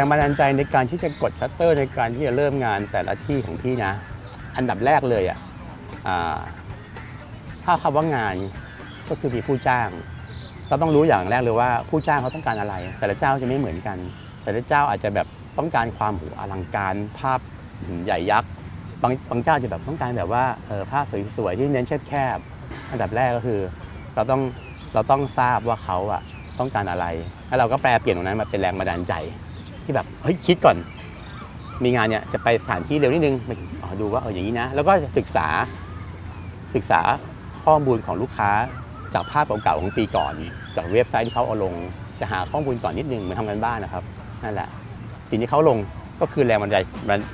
รงบันดาลใจในการที่จะกดชัตเตอร์ในการที่จะเริ่มงานแต่ละที่ของพี่นะ อันดับแรกเลยอะอ่าถ้าคำว่างานก็คือมีผู้จ้าง เราต้องรู้อย่างแรกเลยว่าผู้จ้างเขาต้องการอะไร แต่ละเจ้าจะไม่เหมือนกัน แต่ละเจ้าอาจจะแบบต้องการความหูอลังการภาพใหญ่ยักษ์บางบางเจ้าจะแบบต้องการแบบว่าเออภาพสวยๆที่เน้นแคบๆอันดับแรกก็คือเราต้องเราต้องทราบว่าเขาอะต้องการอะไร แล้วเราก็แปลเปลี่ยนตรงนั้นมาเป็นแรงบันดาลใจ ที่แบบเฮ้ยคิดก่อน มีงานเนี่ยจะไปสถานที่เร็วนิดนึงไปอ๋อดูว่าเอออย่างนี้นะ แล้วก็ศึกษาศึกษาข้อมูลของลูกค้าจากภาพเก่าๆของปีก่อน จากเว็บไซต์ที่เขาเอาลง จะหาข้อมูลก่อนนิดนึงเหมือนทำกันบ้านนะครับนั่นแหละสิ่งที่เขาลงก็คือแรงบันดาลใจ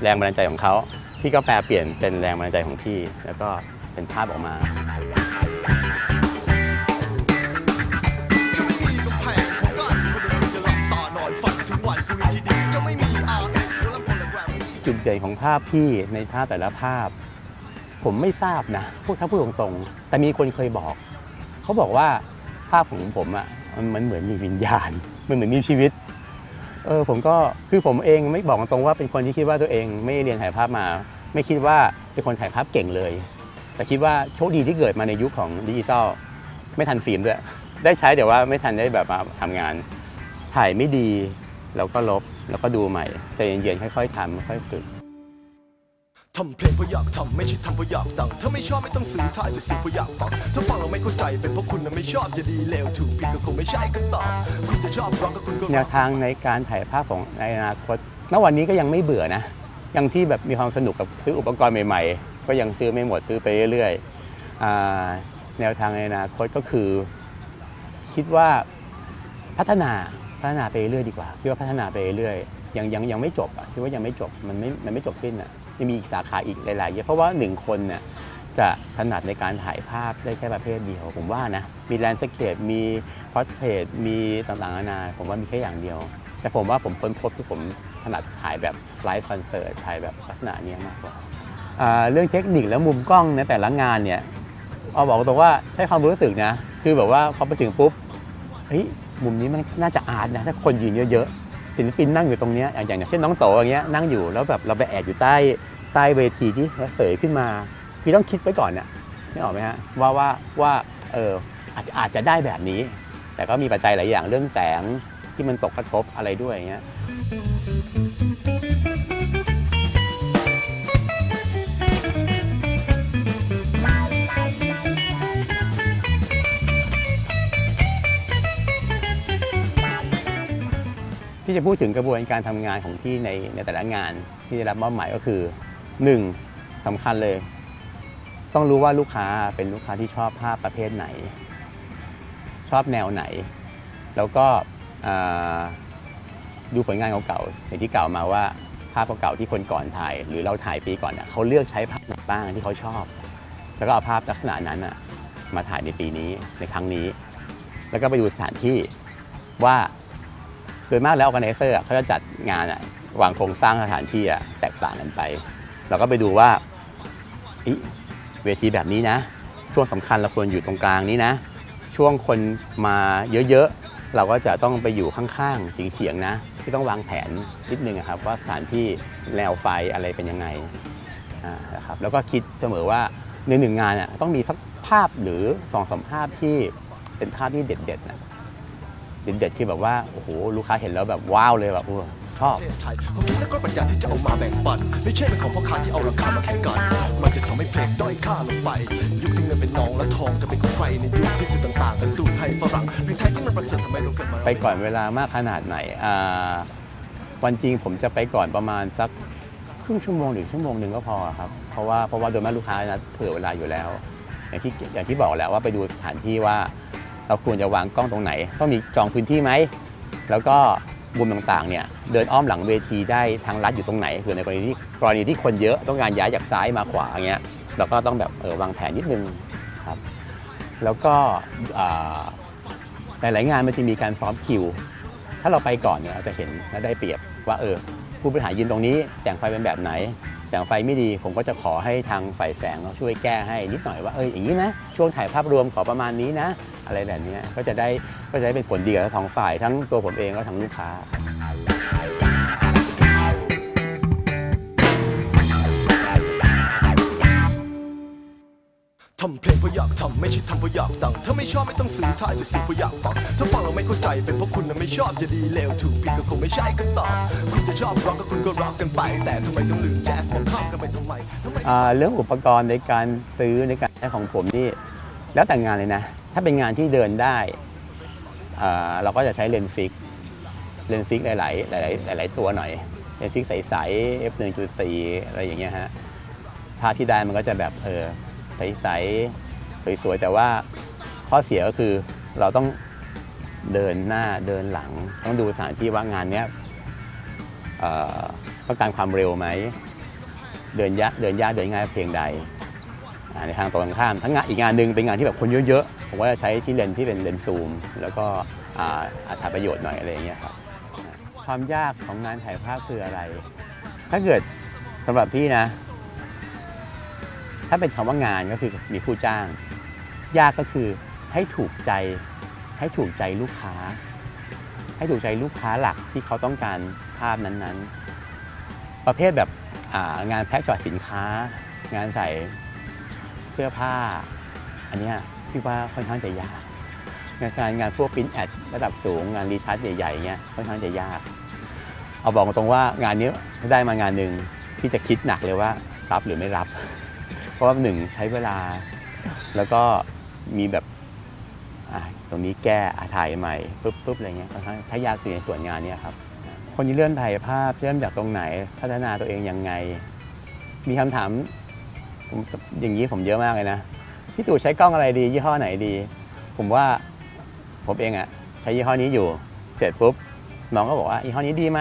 แรงบันดาลใจของเขาพี่ก็แปลเปลี่ยนเป็นแรงบันดาลใจของพี่ แล้วก็เป็นภาพออกมา จุดเด่นของภาพพี่ในภาพแต่ละภาพ ผมไม่ทราบนะพูดถ้าพูดตรงๆ แต่มีคนเคยบอก เขาบอกว่าภาพของผมอะ่ะมันเหมือนมีวิญญาณ มันเหมือนมีชีวิต เออผมก็คือผมเองไม่บอกตรงว่าเป็นคนที่คิดว่าตัวเองไม่เรียนถ่ายภาพมา ไม่คิดว่าเป็นคนถ่ายภาพเก่งเลย แต่คิดว่าโชคดีที่เกิดมาในยุคของดิจิตอลไม่ทันฟิล์มด้วยได้ใช้แต่ว่าไม่ทันได้แบบมาทำงาน ถ่ายไม่ดีแล้วก็ลบ แล้วก็ดูใหม่ใจเย็นๆค่อยๆทำค่อยๆฝึกทำเพลงเพราะอยากทำไม่ใช่ทำเพราะอยากดัง ถ้าไม่ชอบไม่ต้องซื้อถ้าจะซื้อเพราะอยากฟัง ถ้าฟังเราไม่เข้าใจเป็นเพราะคุณน่ะไม่ชอบจะดีเลวถูกผิดก็คงไม่ใช่คำตอบคุณจะชอบร้องก็คุณก็แนวทางในการถ่ายภาพของในอนาคตณวันนี้ก็ยังไม่เบื่อนะ ยังที่แบบมีความสนุกกับซื้ออุปกรณ์ใหม่ ๆ ก็ยังซื้อไม่หมดซื้อไปเรื่อยๆอ่าแนวทางในอนาคตก็คือ คิดว่าพัฒนา พัฒนาไปเรื่อยดีกว่าคิดว่าพัฒนาไปเรื่อยยังยังยังไม่จบอะคิดว่ายังไม่จบมันไม่มันไม่จบสิ้นอะยังมีอีกสาขาอีกหลายๆเยอะเพราะว่าหนึ่งคนเนี่ยจะถนัดในการถ่ายภาพได้แค่ประเภทเดียว ผมว่านะ มีแลนด์สเคปมีพอร์เทรตมีต่างๆนานาผมว่ามีแค่อย่างเดียว แต่ผมว่าผมค้นพบที่ผมถนัดถ่ายแบบไลฟ์คอนเสิร์ตถ่ายแบบลักษณะนี้มากกว่าเรื่องเทคนิคและมุมกล้องในแต่ละงานเนี่ยเอาบอกตรงว่าให้ความรู้สึกนะ คือแบบว่าพอไปถึงปุ๊บเฮ้ย มุมนี้มันน่าจะอาร์ตนะถ้าคนยืนเยอะๆศิลปินนั่งอยู่ตรงนี้ยอย่างอย่างเช่นน้องโตอย่างเงี้ยนั่งอยู่แล้วแบบเราไปแอบอยู่ใต้ใต้เวทีที่เสยขึ้นมาพี่ต้องคิดไว้ก่อนเนี่ยไม่ออกไหมฮะว่าว่าว่าเอออาจจะอาจจะได้แบบนี้ แต่ก็มีปัจจัยหลายอย่างเรื่องแสงที่มันตกกระทบอะไรด้วยอย่างเงี้ย จะพูดถึงกระบวนการทำงานของพี่ในในแต่ละงานที่ได้รับมอบหมายก็คือ 1. สำคัญเลย ต้องรู้ว่าลูกค้าเป็นลูกค้าที่ชอบภาพประเภทไหน ชอบแนวไหน แล้วก็ดูผลงานเก่าๆอย่างที่กล่าวมาว่าภาพเก่าๆที่คนก่อนถ่าย หรือเราถ่ายปีก่อนน่ะเขาเลือกใช้ภาพไหนบ้างที่เขาชอบ แล้วก็เอาภาพลักษณะนั้นมาถ่ายในปีนี้ในครั้งนี้ แล้วก็ไปดูสถานที่ว่า โดยมากแล้วออแกไนเซอร์เขาจะจัดงานอะวางโครงสร้างสถานที่อะแตกต่างกันไป เราก็ไปดูว่าเวทีแบบนี้นะ ช่วงสำคัญเราควรอยู่ตรงกลางนี้นะ ช่วงคนมาเยอะๆ เราก็จะต้องไปอยู่ข้างๆเฉียงๆนะ ที่ต้องวางแผนนิดนึงอะครับว่าสถานที่แนวไฟอะไรเป็นยังไงนะครับแล้วก็คิดเสมอว่าในหนึ่งงานต้องมีสักภาพหรือสองสามภาพที่เป็นภาพที่เด็ดๆนะ เด็ดๆคือแบบว่าโอ้โหลูกค้าเห็นแล้วแบบว้าวเลยแบบโอ้ชอบประเทศไทยผมคิดและก็ปัญญาที่จะเอามาแบ่งปัน ไม่ใช่เป็นของพ่อค้าที่เอาราคามาแข่งกัน มันจะทำให้เพลงด้อยค่าลงไป ยุคที่เงินเป็นนองและทองจะเป็นของใครในยุคที่สื่อต่างๆกันดูดให้ฝรั่งเพลงไทยที่มันประเสริฐทำไมเราเกิดมาไปก่อนเวลามากขนาดไหนอ่าวันจริงผมจะไปก่อนประมาณสักครึ่งชั่วโมงหรือชั่วโมงหนึ่งก็พอครับ เพราะว่าเพราะว่าโดยมากลูกค้านะเผื่อเวลาอยู่แล้ว อย่างที่อย่างที่บอกแล้วว่าไปดูสถานที่ว่า เราควรจะวางกล้องตรงไหน ต้องมีจองพื้นที่ไหม แล้วก็มุมต่างๆเนี่ยเดินอ้อมหลังเวทีได้ทางลัดอยู่ตรงไหนเผื่อในกรณีที่กรณีที่คนเยอะต้องการย้ายจากซ้ายมาขวาอย่างเงี้ยเราก็ต้องแบบเออวางแผนนิดนึงครับแล้วก็หลายๆงานมันจะมีการซ้อมคิว ถ้าเราไปก่อนเนี่ยเราจะเห็นและได้เปรียบว่าเออผู้บริหารยืนตรงนี้แสงไฟเป็นแบบไหน แสงไฟไม่ดีผมก็จะขอให้ทางฝ่ายแสงเขาช่วยแก้ให้นิดหน่อยว่าเอออย่างนี้นะช่วงถ่ายภาพรวมขอประมาณนี้นะ อะไรแบบนี้ก็จะได้ก็จะได้เป็นผลดีกับทั้งสองฝ่ายทั้งตัวผมเองและทั้งลูกค้าำเพลงเพราะอยากทำไม่ใช่ทำเพราะอยากดัง ถ้าไม่ชอบไม่ต้องซื้อถ้าจะซื้อเพราะอยากฟัง ถ้าฟังเราไม่เข้าใจเป็นเพราะคุณน่ะไม่ชอบจะดีเลวถูกผิดก็คงไม่ใช่คำตอบคุณจะชอบร็อกก็คุณก็ร็อกกันไป แต่ทำไมต้องลืมแจ๊สมองข้ามกันไปทำไมทำไมเรื่องอุปกรณ์ในการซื้อในการใช้ของผมนี่แล้วแต่งานเลยนะ ถ้าเป็นงานที่เดินได้เราก็จะใช้เลนส์ฟิก เลนส์ฟิกหลาย ๆ หลาย ๆ ตัวหน่อย เลนส์ฟิกใสๆ f 1.4อะไรอย่างเงี้ยฮะภาพที่ได้มันก็จะแบบเออ ใสๆสวยๆแต่ว่าข้อเสียก็คือเราต้องเดินหน้าเดินหลัง ต้องดูสถานที่ว่างานเนี้ยต้องการความเร็วไหม เดินยากเดินยากเดินง่ายเพียงใดในทางตรงกันข้ามทั้งงานอีกงานหนึ่งเป็นงานที่แบบคนเยอะๆผมก็จะใช้ที่เลนที่เป็นเลนซูม แล้วก็อ่าอัตราประโยชน์หน่อยอะไรอย่างเงี้ยครับความยากของงานถ่ายภาพคืออะไร ถ้าเกิดสำหรับพี่นะ ถ้าเป็นคำว่างานก็คือมีผู้จ้าง ยากก็คือให้ถูกใจ ให้ถูกใจลูกค้า ให้ถูกใจลูกค้าหลักที่เขาต้องการภาพนั้นๆ ประเภทแบบงานแพ็คจอดสินค้า งานใส่เสื้อผ้า อันนี้พี่ว่าค่อนข้างจะยากงานงานงานพวกปริ้นแอดระดับสูงงานรีทัชใหญ่ๆเงี้ยค่อนข้างจะยาก เอาบอกตรงว่างานนี้ได้มางานหนึ่งพี่จะคิดหนักเลยว่ารับหรือไม่รับ เพราะหนึ่งใช้เวลา แล้วก็มีแบบตรงนี้แก้อะถ่ายใหม่ปุ๊บปุ๊บอะไรเงี้ยถ้ายากคือในส่วนงานเนี้ยครับ คนที่เริ่มถ่ายภาพเริ่มจากตรงไหน พัฒนาตัวเองยังไง มีคำถามผมอย่างนี้ผมเยอะมากเลยนะพี่ตู่ใช้กล้องอะไรดี ยี่ห้อไหนดี ผมว่าผมเองอะใช้ยี่ห้อนี้อยู่เสร็จปุ๊บน้องก็บอกว่ายี่ห้อนี้ดีไหม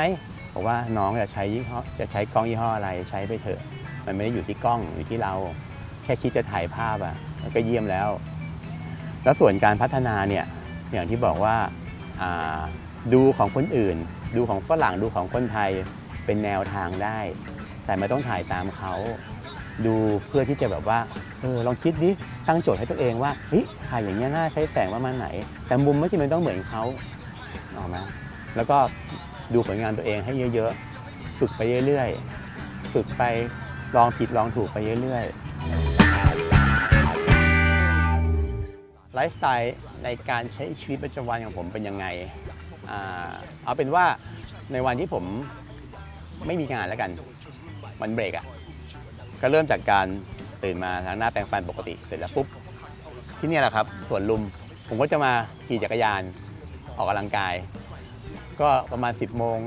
บอกว่าน้องจะใช้ยี่ห้อจะใช้กล้องยี่ห้ออะไรใช้ไปเถอะ มันไม่ได้อยู่ที่กล้องอยู่ที่เราแค่คิดจะถ่ายภาพอะมันก็เยี่ยมแล้ว แล้วส่วนการพัฒนาเนี่ยอย่างที่บอกว่าาดูของคนอื่น ดูของฝรั่งดูของคนไทยเป็นแนวทางได้ แต่ไม่ต้องถ่ายตามเขา ดูเพื่อที่จะแบบว่าเออลองคิดดิตั้งโจทย์ให้ตัวเองว่าเฮ้ยถ่ายอย่างเงี้ยน่าใช้แสงประมาณไหน แต่มุมไม่จำเป็นต้องเหมือนเขาออกไหมแล้วก็ดูผลงานตัวเองให้เยอะๆ ฝึกไปเรื่อยๆ ฝึกไป ลองผิดลองถูกไปเรื่อยๆไลฟ์สไตล์ในการใช้ชีวิตประจำวันของผมเป็นยังไงอ่าเอาเป็นว่าในวันที่ผมไม่มีงานแล้วกันวันเบรกอะ่ะก็เริ่มจากการตื่นมาล้างหน้าแปรงฟันปกติเสร็จแล้วปุ๊บที่นี่แหละครับสวนลุมผมก็จะมาขี่จักรยานออกกำลังกาย ก็ประมาณ 10 โมง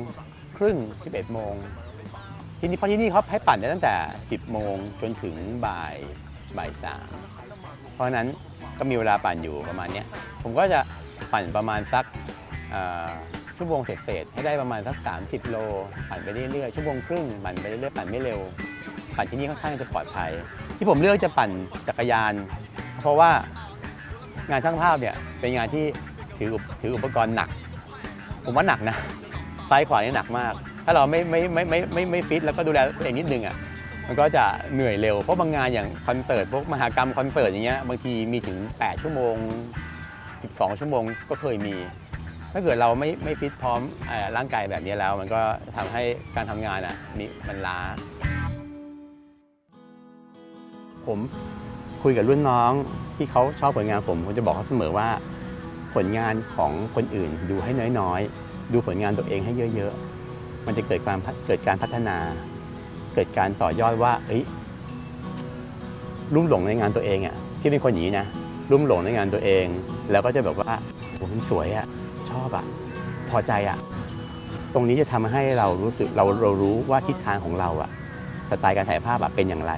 ครึ่ง 11 โมง ที่นี่เพราะที่นี่เขาให้ปั่นได้ตั้งแต่ 10 โมงจนถึงบ่ายบ่ายสามเพราะฉะนั้นก็มีเวลาปั่นอยู่ประมาณเนี้ยผมก็จะปั่นประมาณสักชั่วโมงเศษๆให้ได้ประมาณสัก 30 โล ปั่นไปเรื่อยๆชั่วโมงครึ่งปั่นไปเรื่อยๆปั่นไม่เร็ว ปั่นที่นี่ค่อนข้างจะปลอดภัย ที่ผมเลือกจะปั่นจักรยาน เพราะว่างานช่างภาพเนี่ยเป็นงานที่ถืออุปถืออุปกรณ์หนัก ผมว่าหนักนะซ้ายขวานี่หนักมาก ถ้าเราไม่ไม่ไม่ไม่ไม่ไม่ฟิตแล้วก็ดูแลตัวเองนิดนึงอะมันก็จะเหนื่อยเร็ว เพราะบางงานอย่างคอนเสิร์ตพวกมหากรรมคอนเสิร์ตอย่างเงี้ยบางทีมีถึง 8 ชั่วโมง 12 ชั่วโมงก็เคยมี ถ้าเกิดเราไม่ไม่ฟิตพร้อมร่างกายแบบนี้แล้ว มันก็ทำให้การทำงานอะมีมันล้า ผมคุยกับรุ่นน้องที่เขาชอบผลงานผมผมจะบอกเขาเสมอว่า ผลงานของคนอื่นดูให้น้อยๆ ดูผลงานตัวเองให้เยอะ ๆ มันจะเกิดการเกิดการพัฒนา เกิดการต่อยอดว่าเอ้ยลุ่มหลงในงานตัวเองอะที่เป็นคนอย่างนี้นะลุ่มหลงในงานตัวเอง แล้วก็จะแบบว่าโอ้มันสวยอะชอบอะพอใจอะตรงนี้จะทำให้เรารู้สึกเราเรารู้ว่าทิศทางของเราอะสไตล์การถ่ายภาพอะเป็นอย่างไร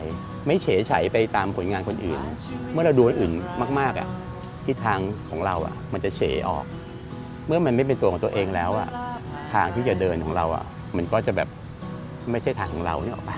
ไม่เฉยเฉยไปตามผลงานคนอื่น เมื่อเราดูคนอื่นมากๆอะทิศทางของเราอะมันจะเฉยออก เมื่อมันไม่เป็นตัวของตัวเองแล้วอะทางที่จะเดินของเราอะ มันก็จะแบบไม่ใช่ทางของเราเนี่ยหรอกปะ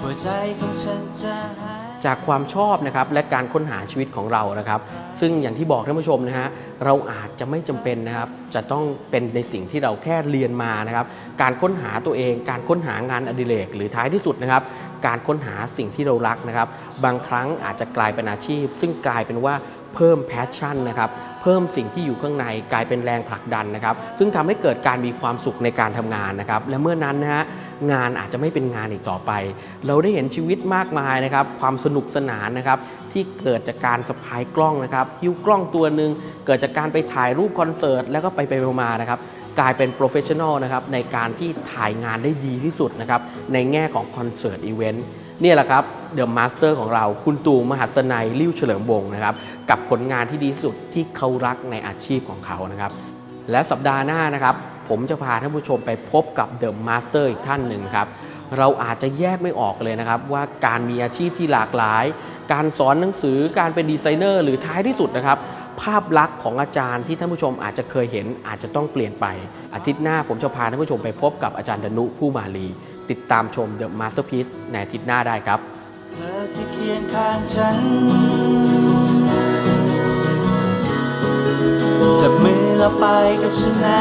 หัวใจของฉันจะหายจากความชอบนะครับและการค้นหาชีวิตของเรานะครับ ซึ่งอย่างที่บอกท่านผู้ชมนะฮะเราอาจจะไม่จำเป็นนะครับ จะต้องเป็นในสิ่งที่เราแค่เรียนมานะครับ การค้นหาตัวเอง การค้นหางานอดิเรกหรือท้ายที่สุดนะครับ การค้นหาสิ่งที่เรารักนะครับ บางครั้งอาจจะกลายเป็นอาชีพ ซึ่งกลายเป็นว่า เพิ่มแพชชั่นนะครับเพิ่มสิ่งที่อยู่ข้างในกลายเป็นแรงผลักดันนะครับซึ่งทำให้เกิดการมีความสุขในการทำงานนะครับและเมื่อนั้นนะฮะงานอาจจะไม่เป็นงานอีกต่อไป เราได้เห็นชีวิตมากมายนะครับความสนุกสนานนะครับที่เกิดจากการสะพายกล้องนะครับหิ้วกล้องตัวหนึ่งเกิดจากการไปถ่ายรูปคอนเสิร์ตแล้วก็ไปไปมานะครับกลายเป็นโปรเฟชชั่นอลนะครับในการที่ถ่ายงานได้ดีที่สุดนะครับในแง่ของคอนเสิร์ตอีเวนต์ นี่แหละครับเดอะมาสเตอร์ของเราคุณตู่มหัสนัยลิ้วเฉลิมวงศ์นะครับ กับผลงานที่ดีที่สุดที่เขารักในอาชีพของเขานะครับ และสัปดาห์หน้านะครับ ผมจะพาท่านผู้ชมไปพบกับเดอะมาสเตอร์อีกท่านหนึ่งครับ เราอาจจะแยกไม่ออกเลยนะครับ ว่าการมีอาชีพที่หลากหลาย การสอนหนังสือการเป็นดีไซเนอร์หรือท้ายที่สุดนะครับภาพลักษณ์ของอาจารย์ที่ท่านผู้ชมอาจจะเคยเห็นอาจจะต้องเปลี่ยนไป อาทิตย์หน้าผมจะพาท่านผู้ชมไปพบกับอาจารย์ดนุผู้มาลี ติดตามชม The Masterpiece ในอาทิตย์หน้าได้ครับ เธอที่เคียงข้างฉันจับมือเราไปกับฉันนะ